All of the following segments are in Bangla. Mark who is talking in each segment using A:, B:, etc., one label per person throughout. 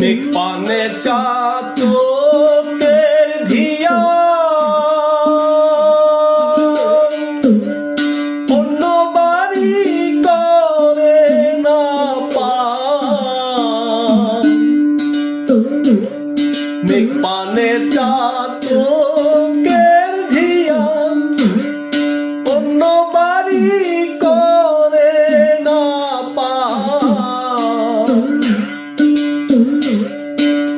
A: মেঘ পানে চাতকের ধিয়া। অন্য বাড়ি করে না পান মেঘ পানে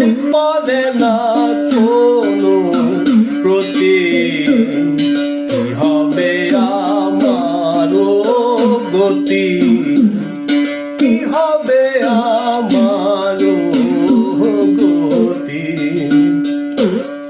A: মনে না কোনো প্রতি হবে আমার গতি। কি হবে